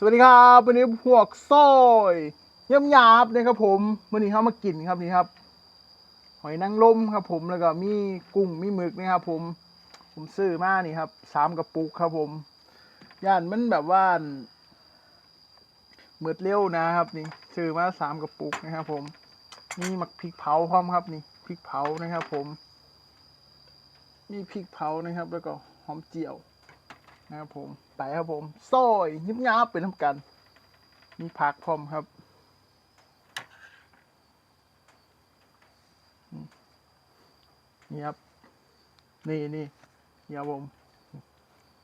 สวัสดีครับวันนี้พวกซอยเยี่ยมหยาบนะครับผมวันนี้เขามากินครับนี่ครับ หอยนางรมครับ ผมแล้วก็มีกุ้งมีหมึกนะครับ ผม ผมซื้อมานี่ครับสามกระปุกครับผม ย่านมันแบบว่าเมือดเร็วนะครับ นี่ซื้อมาสามกระปุกนะครับ ผมมีหมักพริกเผาพร้อมครับ นี่พริกเผานะครับ ผม มีพริกเผานะครับ แล้วก็หอมเจียว นะครับผมไปครับผมซอยยิบยับเป็นทำกัน มีผักพร้อมครับนี่ครับ นี่นี่นี่ครับม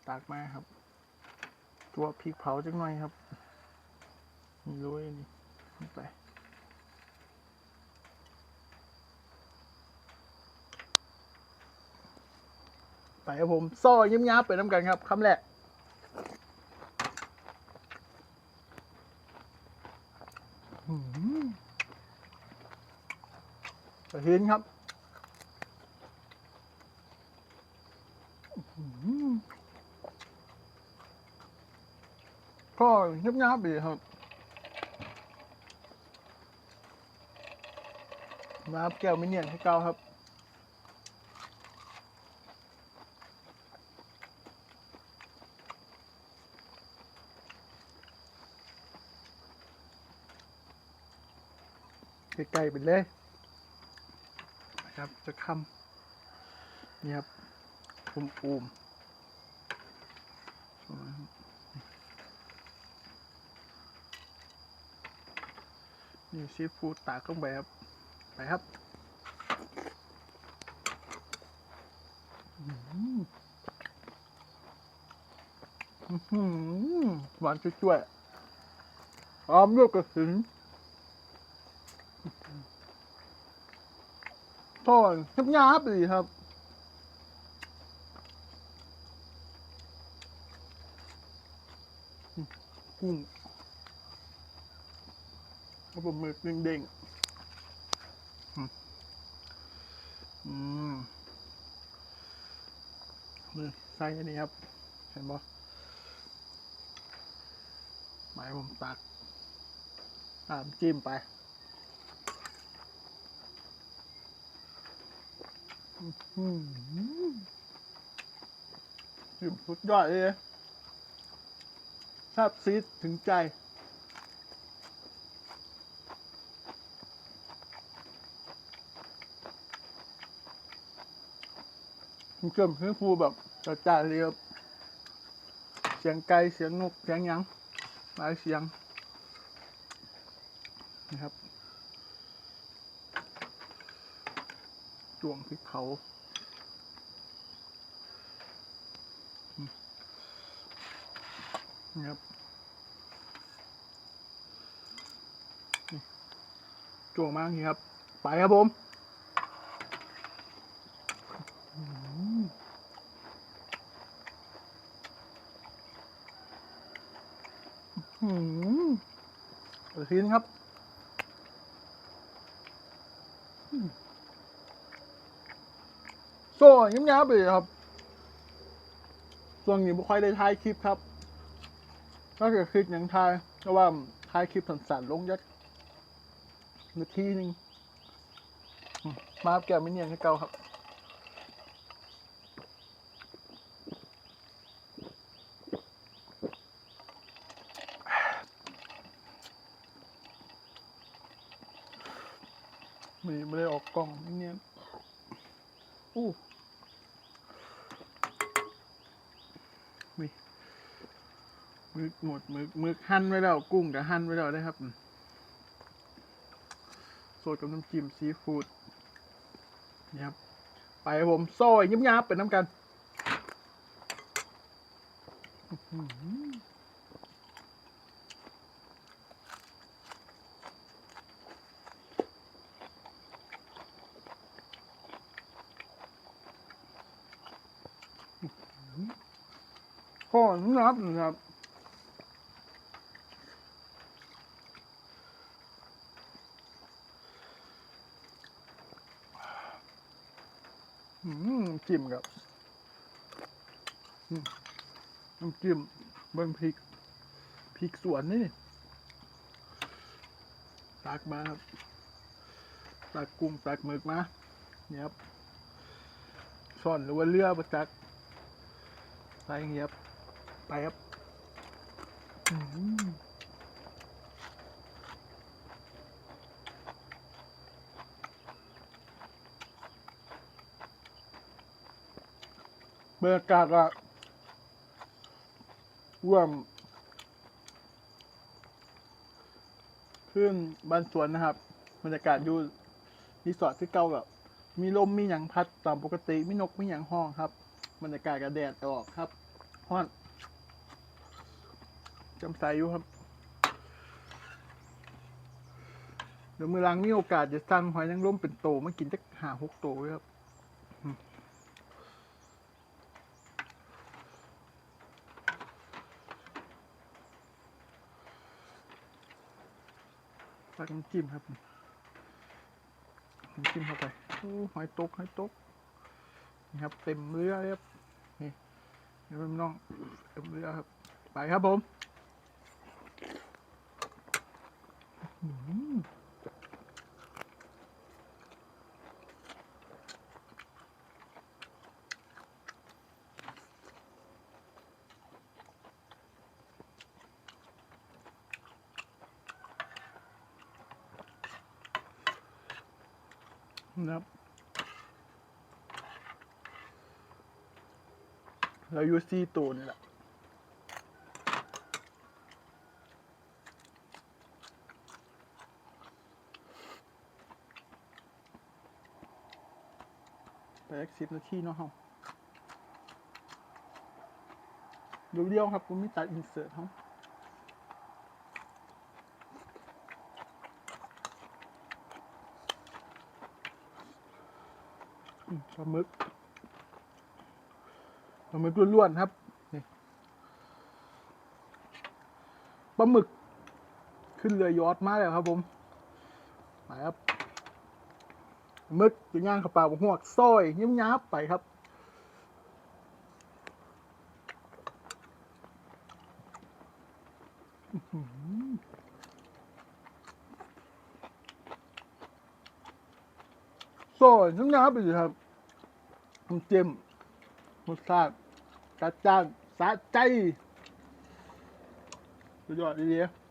ตักมาครับ ตัวพริกเผาจังหน่อยครับนี่ด้วยนี่ไป ไปครับผมซอยิ้มยับไปน้ำกันครับคำแรกหือกระเทียนครับอื้อหือก็ยับยับดีครับน้ำแก้วมิเนียนให้เก้าครับ ใกล้ๆไปเลยนะครับจะคำนี่ครับอุมอูมนี่ซีฟูดตากลงไปครับ ไปครับอื้อหืออื้อหือหวานจุ้ยๆหอมด้วยกระถิน ทอดยับยับเลยครับกุ้งแล้วผมมือเด้งๆอืมอืมนี่ใส่อันนี้ครับ เห็นปะหมายผมตักตามจิ้มไป อืม จิ้มสุดยอดเลยแซ่บซีดถึงใจ เกิมคือฟูแบบจัดจ้านเลยครับเสียงไก่เสียงนก เสียงยังหลายเสียงนะครับ จวงพริกเผานะครับจวงมากนี่ครับ ไปครับผมอืมอืมกระทินครับอืม โซ่ยิ้มยับเลยครับช่วงนี้ไม่ค่อยได้ถ่ายคลิปครับก็คือคลิปยังถ่ายเพราะว่าถ่ายคลิปสั้นๆลงยักนาทีหนึงมาแก้วไม่เนียนให้เก่าครับไม่ไม่ได้ออกกล้องไม่เนียนอู้ มีมึกหมดมึกมึกหั่นไว้แล้วกุ้งก็หั่นไว้แล้วนะครับสดกับน้ำจิ้มซีฟู้ดนี่ครับ ไปผมโซ่ยยิบยับเป็นน้ำกัน อื้อหือพ่อนับนะครับอืมจิ้มกับอืมน้ำจิ้มเบิ้งพริกพริกสวนนี่ตักมาครับ ตักกุ้งตักหมึกมาเนี่ยครับซ่อนหรือว่าเรือประจักใส่เงียบ ไปครับอื้อหือบรรยากาศอะร่วมขึ้นบ้านสวนนะครับบรรยากาศอยู่รีสอร์ทที่เก่าแบบมีลมมีหยังพัดตามปกติมีนกมีหยังห้องครับบรรยากาศกับแดดออกครับฮ้อน จำใสอยู่ครับ เดี๋ยวมือหลังมีโอกาสจะสั่งหอยนางรมเป็นโตมากินจักหาหกโตครับตักน้ำจิ้มครับน้ำจิ้มเข้าไปโอ้หอยตกหอยตกนี่ครับ เต็มเรือครับนี่เดี๋ยวน้องเต็มเรือครับ ไปครับผมอื้อหือ นะครับเราอยู่ซีตัวนี่แหละ ไปอีกสิบนาทีเนาะเฮาเดียวๆครับผมมีตัดอินเสิร์ตเฮาอืมปลาหมึกปลาหมึกล้วนๆครับนี่ปลาหมึกขึ้นเรือยอดมาแล้วครับผม ไปครับ มึกจะย่างข้าวเปล่าหวกซอยยิ้มยับไปครับอื้อหือซอยยิ้มยับไปเลยครับน้ำเจมรสชาติจัดจ้านสะใจสุดยอดดีๆ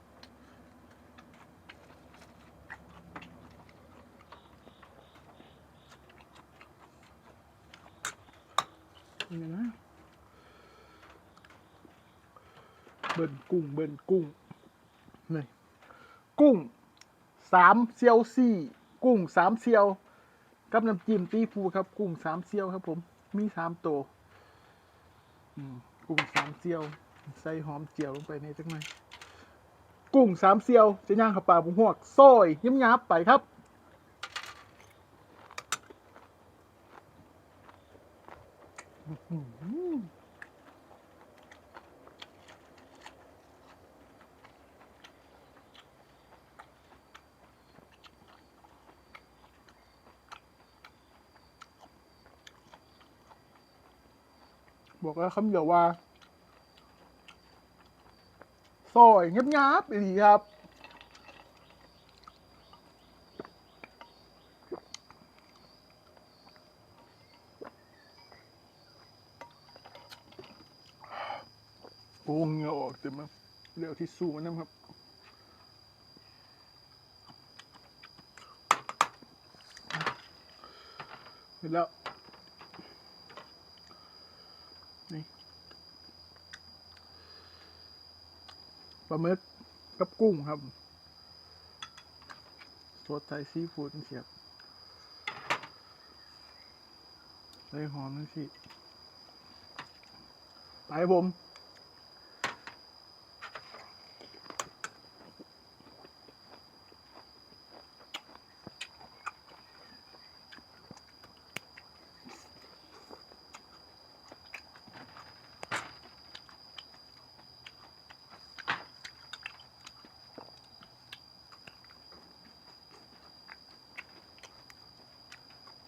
นี่นะเบิ่นกุ้งเบิ่นกุ้งนี่กุ้งสามเซียวสี่กุ้งสามเซียวกับน้ำจิ้มตีฟูครับ กุ้งสามเซียวครับ ผม มีสามตัวกุ้งสามเซียว ใส่หอมเจียวลงไปในจังไหนกุ้งสามเซียวจะย่างข้าวปลาบุหวกซอยยิ้มยับไปครับ บอกแล้วคำเดียวว่า ซอยเงียบๆอีหลีครับ โอ้เงือออกเต็มแล้วเร็วที่สู้มันนะครับแล้ว ลาหมึกกับกุ้งครับสดใสซีฟู้ดเสียบใส่หอมนี่สิไปผม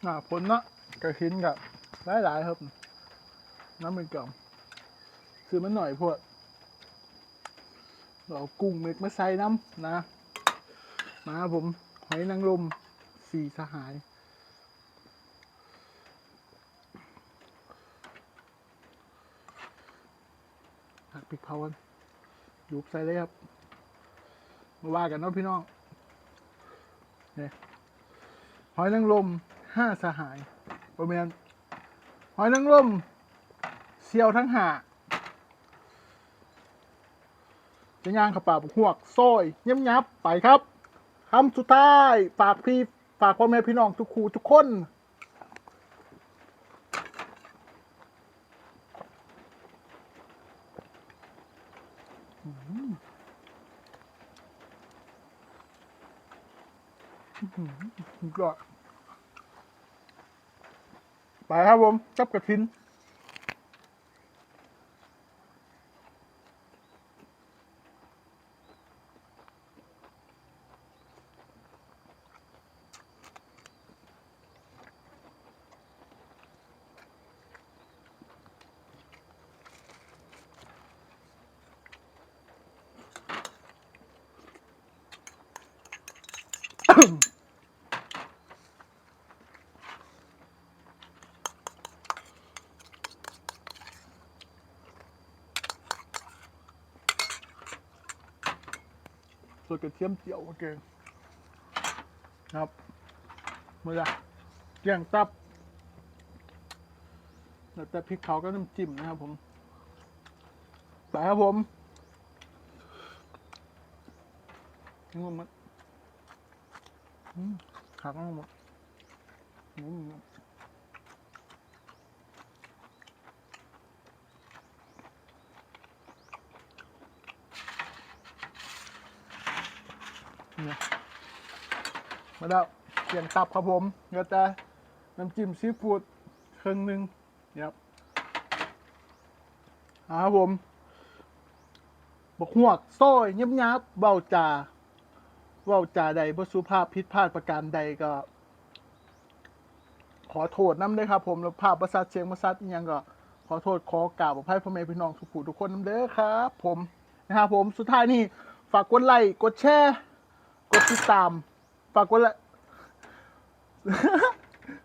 หน้าฝนเนาะกระขินกับหลายๆครับ น้ำมันกล่อมคือมันหน่อยพวกเรากุ้งเม็กมาใส่น้ำนะ มาผมหอยนางรมสี่สหายหักพริกเผากันยุบใส่เลยครับ มาว่ากันเนาะพี่น้องเนี่ยหอยนางรม ห้าสหายประมาณหอยนางรมเซียวทั้งหาจะย่างขับป่าบุกหวกซอยเงียบยับไปครับคำสุดท้ายฝากพี่ฝากพ่อแม่พี่น้องทุกครูทุกคนก็ ไปครับผมจับกระทินส่ วนกระเทียมเจียวโอเคครับเมื่อเกี่ยงตับแล้วแต่พริกเขาก็น้ำจิ้มนะครับผมไปครับผมนี่มันอืมขาดมากหมดอืมเนี่ มาแล้วเกี่ยงตับครับผมเดี๋ยวแต่น้ำจิ้มซีฟู้ดครึ่งหนึ่งเนี่ยครับครับผมบกหวกโซ้อยเงียบยับเบาจ่าเบาจ่าใดบ่สุภาพผิดพลาดประการใดก็ ขอโทษน้ำเด้อครับ ผมแล้วภาพประสาทเชียงประสาทอิหยังก็ขอโทษขอกราบอภัยพ่อแม่พี่น้องทุกผู้ทุกคนน้ำเด้อครับ ผมนะครับผมสุดท้ายนี่ฝากกดไลค์กดแชร์ กดติดตาม ฝากกดไลค์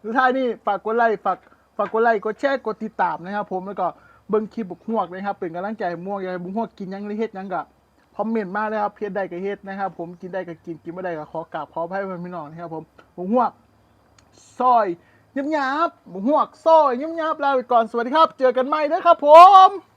สุดท้ายนี่ฝากกดไลค์ฝากฝากกดไลค์กดแชร์กดติดตามนะครับ ผมแล้วก็เบิ้งคลิปบุกหวกนะครับเป็นกำลังใจม่วงอยากให้บุกหวกกินหยังหรือเฮ็ดหยังก็คอมเมนต์มาเลยครับเพียรใดก็เฮ็ดนะครับ ผมกินได้ก็กินกินไม่ได้ก็ขอกราบขออภัยพ่อแม่พี่น้องนะครับ ผมบุกหวกซอยยับยับบุกหวกซอยยับยับลาไปก่อนสวัสดีครับ เจอกันใหม่นะครับผม